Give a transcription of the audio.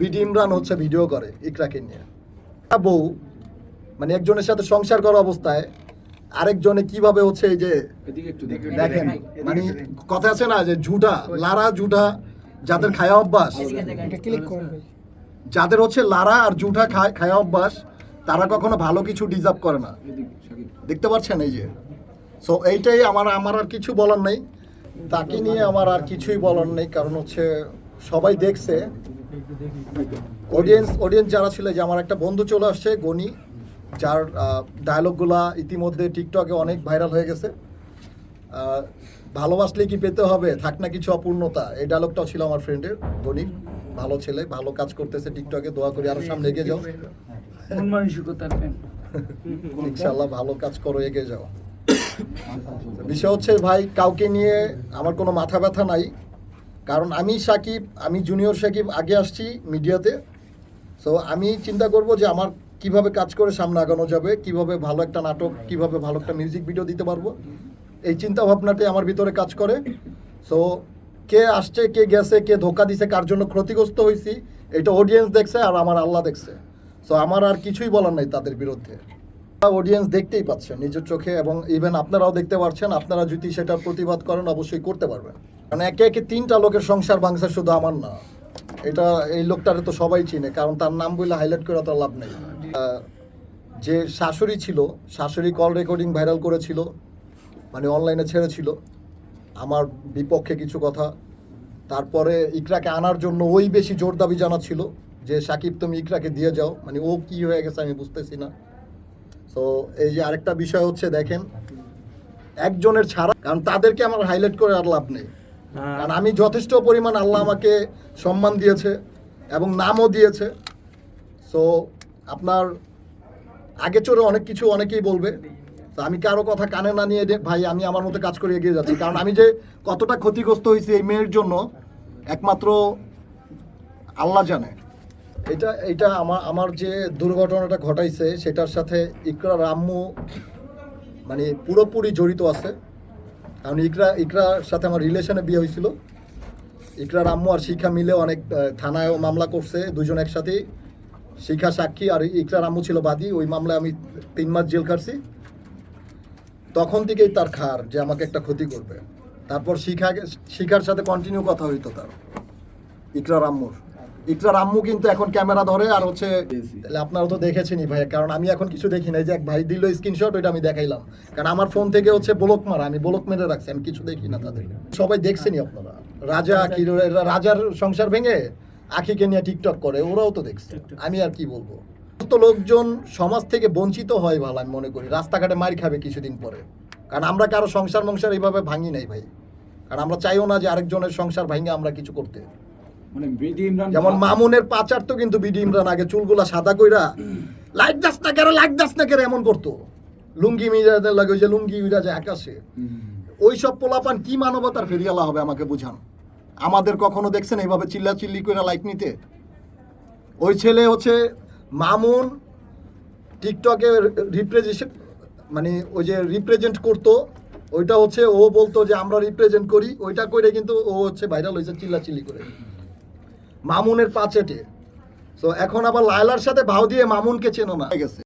BD Imran হচ্ছে video করে ইকরাকে নিয়ে। একটা বউ মানে একজনের সাথে সংসার করা অবস্থায় আরেকজনে কীভাবে হচ্ছে এই যে দেখেন। মানে কথা আছে না যে ঝুটা লারা ঝুটা যাদের খায়া অভ্যাস। যাদের হচ্ছে লারা আর জুঠা খায় খায়া অভ্যাস তারা কখনো ভালো কিছু ডিজার্ভ করে না। দেখতে পাচ্ছেন এই যে? সো এইটাই আমার আমার আর কিছু বলার নেই। তাকে নিয়ে আমার আর কিছুই বলার নেই কারণ হচ্ছে সবাই দেখছে। অডিয়েন্স অডিয়েন্স যারা ছিল যে আমার একটা বন্ধু চলে আসছে গনি যার ডায়লগগুলা ইতিমধ্যে টিকটকে অনেক ভাইরাল হয়ে গেছে। ভালোবাসলে কি পেতে হবে? থাক না কিছু অপূর্ণতা। এই ডায়লগটাও ছিল আমার ফ্রেন্ডের গনির। ভালো ছেলে ভালো কাজ করতেছে টিকটকে দোয়া করি আরও সামনে এগিয়ে যাও। ইনশাল্লাহ ভালো কাজ করো এগিয়ে যাও। বিষয় হচ্ছে ভাই কাউকে নিয়ে আমার কোনো মাথা ব্যথা নাই। কারণ আমি সাকিব, আমি জুনিয়র সাকিব, আগে আসছি মিডিয়াতে। সো আমি চিন্তা করব যে আমার কীভাবে কাজ করে সামনে আগানো যাবে, কীভাবে ভালো একটা নাটক, কীভাবে ভালো একটা মিউজিক ভিডিও দিতে পারব। এই চিন্তা ভাবনাটাই আমার ভিতরে কাজ করে। সো কে আসছে, কে গেছে, কে ধোকা দিছে, কার জন্য ক্ষতিগ্রস্ত হয়েছি এটা অডিয়েন্স দেখছে আর আমার আল্লাহ দেখছে। সো আমার আর কিছুই বলার নাই তাদের বিরুদ্ধে। অডিয়েন্স দেখতেই পাচ্ছেন নিজের চোখে এবং ইভেন আপনারাও দেখতে পাচ্ছেন আপনারা যদি সেটার প্রতিবাদ করেন, অবশ্যই করতে পারবেন। কারণ একে একে তিনটা লোকের সংসার ভাঙছে শুধু আমার না। এটা এই লোকটারে তো সবাই চিনে, কারণ তার নাম বলে হাইলাইট করে তো লাভ নেই। যে শাশুড়ি ছিল, শাশুড়ি কল রেকর্ডিং ভাইরাল করেছিল মানে অনলাইনে ছেড়েছিল। আমার বিপক্ষে কিছু কথা। তারপরে ইকরাকে আনার জন্য ওই বেশি জোর দাবি জানাচ্ছিল যে, সাকিব, তুমি ইকরাকে দিয়ে যাও। মানে ও কি হয়ে গেছে আমি বুঝতেছি না। তো এই যে আরেকটা বিষয় হচ্ছে, দেখেন, একজনের ছাড়া, কারণ তাদেরকে আমার হাইলাইট করে আর লাভ নেই। কারণ আমি যথেষ্ট পরিমাণ আল্লাহ আমাকে সম্মান দিয়েছে এবং নামও দিয়েছে। সো আপনার আগে চড়ে অনেক কিছু অনেকেই বলবে। তো আমি কারও কথা কানে না নিয়ে ভাই, আমি আমার মতো কাজ করে এগিয়ে যাচ্ছি। কারণ আমি যে কতটা ক্ষতিগ্রস্ত হয়েছি এই মেয়ের জন্য, একমাত্র আল্লাহ জানে। এটা এটা আমার আমার যে দুর্ঘটনাটা ঘটাইছে, সেটার সাথে ইকরার আম্মু মানে পুরোপুরি জড়িত আছে। কারণ ইকরা, ইকরার সাথে আমার রিলেশনে বিয়ে হয়েছিল। ইকরার আম্মু আর শিখা মিলে অনেক থানায়ও মামলা করছে দুজন একসাথেই। শিখা সাক্ষী আর ইকরার আম্মু ছিল বাদী, ওই মামলায় আমি তিন মাস জেল কাটছি তখন থেকেই তার খার যে আমাকে একটা ক্ষতি করবে। তারপর শিখা শিখার সাথে কন্টিনিউ কথা হইতো তার, ইকরার আম্মুর। ইকরার আম্মু কিন্তু এখন ক্যামেরা ধরে আর হচ্ছে তাহলে আপনারা তো দেখেছেনই ভাই কারণ আমি এখন কিছু দেখি নাই। যে এক ভাই দিল স্ক্রিনশট ওইটা আমি দেখাইলাম। কারণ আমার ফোন থেকে হচ্ছে ব্লক মারা আমি ব্লক মেরে রাখছি আমি কিছু দেখি না তাদের। সবাই দেখছেনই আপনারা। রাজা আখি রাজার সংসার ভেঙে আখিকে নিয়ে টিকটক করে ওরাও তো দেখছে। আমি আর কি বলব? সমস্ত লোকজন সমাজ থেকে বঞ্চিত হয় ভালো আমি মনে করি। রাস্তাঘাটে মার খাবে কিছুদিন পরে। কারণ আমরা কারও সংসার মংসার এইভাবে ভাঙি নাই ভাই। কারণ আমরা চাইও না যে আরেকজনের সংসার ভাঙে আমরা কিছু করতে। যেমন মামুনের পাচার তো কিন্তু বিডি ইমরান আগে চুলগুলা সাদা কইরা লাইট দাস না লাইট দাস না কেরে এমন করতো। লুঙ্গি মিরাজের লাগে ওই যে লুঙ্গি মিরাজে আকাশে। ওই সব পোলাপান কি মানবতার ফেরিয়ালা হবে আমাকে বুঝান। আমাদের কখনো দেখছেন এইভাবে চিল্লা চিল্লি করে লাইক নিতে? ওই ছেলে হচ্ছে মামুন টিকটকে রিপ্রেজেন্ট মানে ওই যে রিপ্রেজেন্ট করতো। ওইটা হচ্ছে ও বলতো যে আমরা রিপ্রেজেন্ট করি ওইটা করে কিন্তু ও হচ্ছে ভাইরাল হয়েছে চিল্লা চিল্লি করে। মামুনের পাচেটে সো এখন আবার লায়লার সাথে ভাও দিয়ে মামুনকে চেনো না। গেছে।